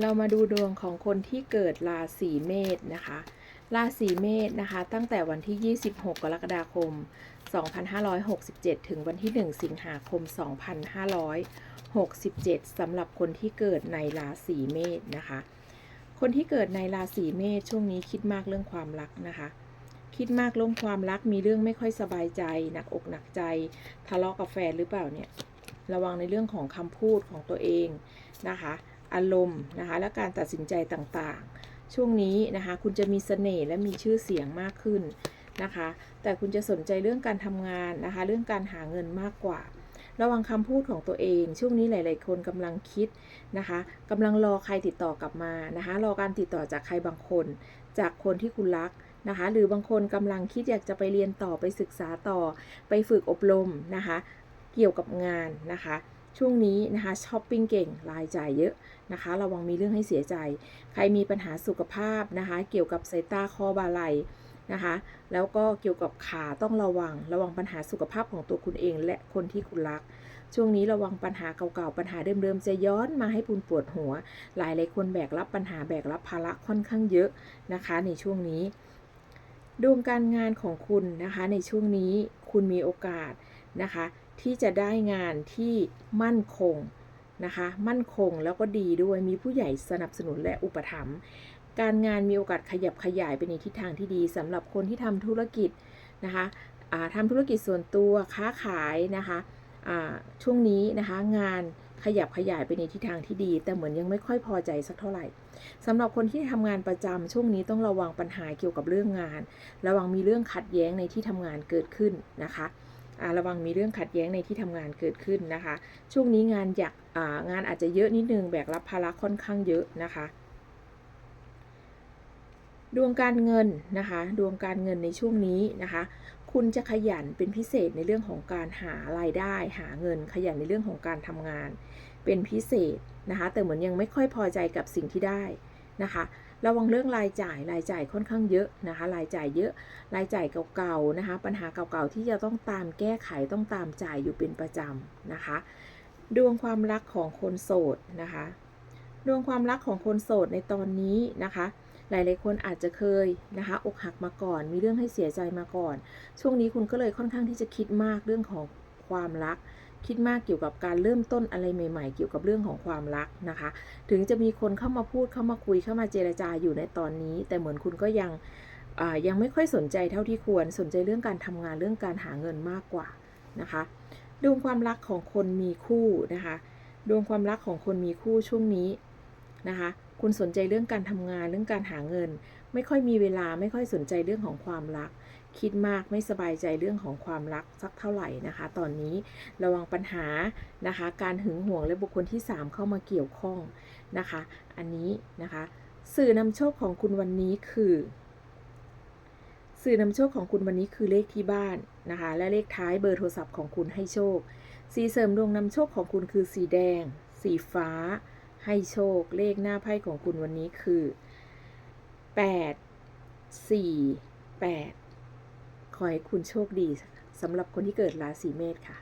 เรามาดูดวงของคนที่เกิดราศีเมษนะคะ ราศีเมษนะคะ ตั้งแต่วันที่ 26 กรกฎาคม 2567 ถึงวันที่ 1 สิงหาคม 2567สำหรับคนที่เกิดในราศีเมษนะคะ คนที่เกิดในราศีเมษช่วงนี้คิดมากเรื่องความรักนะคะ คิดมากเรื่องความรักมีเรื่องไม่ค่อยสบายใจ หนักอกหนักใจ ทะเลาะกับแฟนหรือเปล่าเนี่ย ระวังในเรื่องของคำพูดของตัวเองนะคะ อารมณ์นะคะและการตัดสินใจต่างๆ ช่วงนี้นะคะคุณจะมีเสน่ห์และมีชื่อเสียงมากขึ้นนะคะ แต่คุณจะสนใจเรื่องการทำงานนะคะ เรื่องการหาเงินมากกว่า ระวังคำพูดของตัวเอง ช่วงนี้หลาย ๆ คนกำลังคิดนะคะกำลังรอใครติดต่อกลับมานะคะ รอการติดต่อจากใครบางคน จากคนที่คุณรักนะคะ หรือบางคนกำลังคิดอยากจะไปเรียนต่อไปศึกษาต่อ ไปฝึกอบรมนะคะ เกี่ยวกับงานนะคะ ช่วงนี้นะคะช้อปปิ้งเก่งรายจ่ายเยอะนะคะ ระวังมีเรื่องให้เสียใจ ใครมีปัญหาสุขภาพนะคะ เกี่ยวกับสายตาคอบาไหลนะคะ แล้วก็เกี่ยวกับขาต้องระวัง ระวังปัญหาสุขภาพของตัวคุณเอง และคนที่คุณรัก ช่วงนี้ระวังปัญหาเก่าๆ ปัญหาเดิมๆ จะย้อนมาให้คุณปวดหัว หลายหลายคนแบกรับปัญหาแบกรับภาระค่อนข้างเยอะนะคะ ในช่วงนี้ ดวงการงานของคุณนะคะในช่วงนี้คุณมีโอกาสนะคะ ที่จะได้งานที่มั่นคงนะคะ มั่นคงแล้วก็ดีด้วยมีผู้ใหญ่สนับสนุนและอุปถัมภ์การงานมีโอกาสขยับขยายไปในทิศทางที่ดีสำหรับคนที่ทำธุรกิจนะคะอ่าทำธุรกิจส่วนตัวค้าขายนะคะช่วงนี้นะคะงานขยับขยายไปในทิศทางที่ดี แต่เหมือนยังไม่ค่อยพอใจสักเท่าไหร่สำหรับคนที่ทำงานประจำช่วงนี้ต้องระวังปัญหาเกี่ยวกับเรื่องงาน ระวังมีเรื่องขัดแย้งในที่ทำงานเกิดขึ้นนะคะ ระวังมีเรื่องขัดแย้งในที่ทำงานเกิดขึ้นนะคะ ช่วงนี้งานอยากงานอาจจะเยอะนิดนึงแบกรับภาระค่อนข้างเยอะนะคะดวงการเงินนะคะดวงการเงินในช่วงนี้นะคะ คุณจะขยันเป็นพิเศษในเรื่องของการหารายได้ หาเงินขยันในเรื่องของการทำงาน เป็นพิเศษนะคะ แต่เหมือนยังไม่ค่อยพอใจกับสิ่งที่ได้นะคะ ระวังเรื่องรายจ่ายรายจ่ายค่อนข้างเยอะนะคะ รายจ่ายเยอะรายจ่ายเก่าๆนะคะ ปัญหาเก่าๆที่จะต้องตามแก้ไขต้องตามจ่ายอยู่เป็นประจำนะคะ ดวงความรักของคนโสดนะคะ ดวงความรักของคนโสดในตอนนี้นะคะหลายๆคนอาจจะเคยนะคะอกหักมาก่อน มีเรื่องให้เสียใจมาก่อน ช่วงนี้คุณก็เลยค่อนข้างที่จะคิดมากเรื่องของ ความรัก คิดมากเกี่ยวกับการเริ่มต้นอะไรใหม่ ๆ เกี่ยวกับเรื่องของความรักนะคะ ถึงจะมีคนเข้ามาพูดเข้ามาคุยเข้ามาเจรจาอยู่ในตอนนี้ แต่เหมือนคุณก็ยังยังไม่ค่อยสนใจเท่าที่ควรสนใจเรื่องการทำงานเรื่องการหาเงินมากกว่านะคะดวงความรักของคนมีคู่นะคะดวงความรักของคนมีคู่ช่วงนี้นะคะคุณสนใจเรื่องการทำงานเรื่องการหาเงิน ไม่ค่อยมีเวลาไม่ค่อยสนใจเรื่องของความรัก คิดมากไม่สบายใจเรื่องของความรักสักเท่าไหร่นะคะ ตอนนี้ระวังปัญหานะคะ การหึงหวงและบุคคลที่ 3 เข้ามาเกี่ยวข้องนะคะ อันนี้นะคะ สื่อนำโชคของคุณวันนี้คือ สื่อนำโชคของคุณวันนี้คือเลขที่บ้านนะคะ และเลขท้ายเบอร์โทรศัพท์ของคุณให้โชค สีเสริมดวงนำโชคของคุณคือสีแดง สีฟ้า ให้โชค เลขหน้าไพ่ของคุณวันนี้คือ 8 4 8 ขอให้คุณโชคดีสำหรับคนที่เกิดราศีเมษค่ะ